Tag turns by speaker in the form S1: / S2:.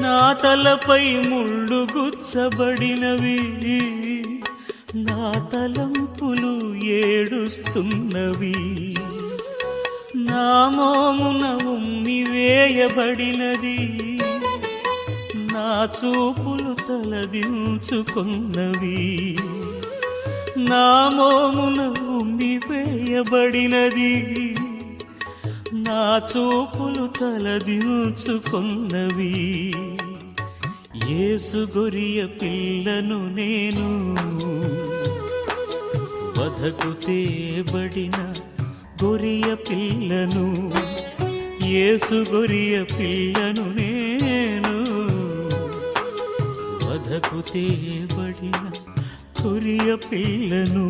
S1: నా తలపై ముళ్ళు గుచ్చబడినవి. నా తలంపులు ఏడుస్తున్నవి. నా మోమున ఉమ్మి వేయబడినది. నా చూపులు తలదించుకున్నవి. నా మోమున ఉమ్మి వేయబడినది. నా చూపులు తలదించుకున్నవి. యేసు గొరియ పిల్లను నేను వధకు తేబడిన గొరియ పిల్లను ఏసు గొరియ పిల్లను నేను వధకు తేబడిన గొరియ పిల్లను.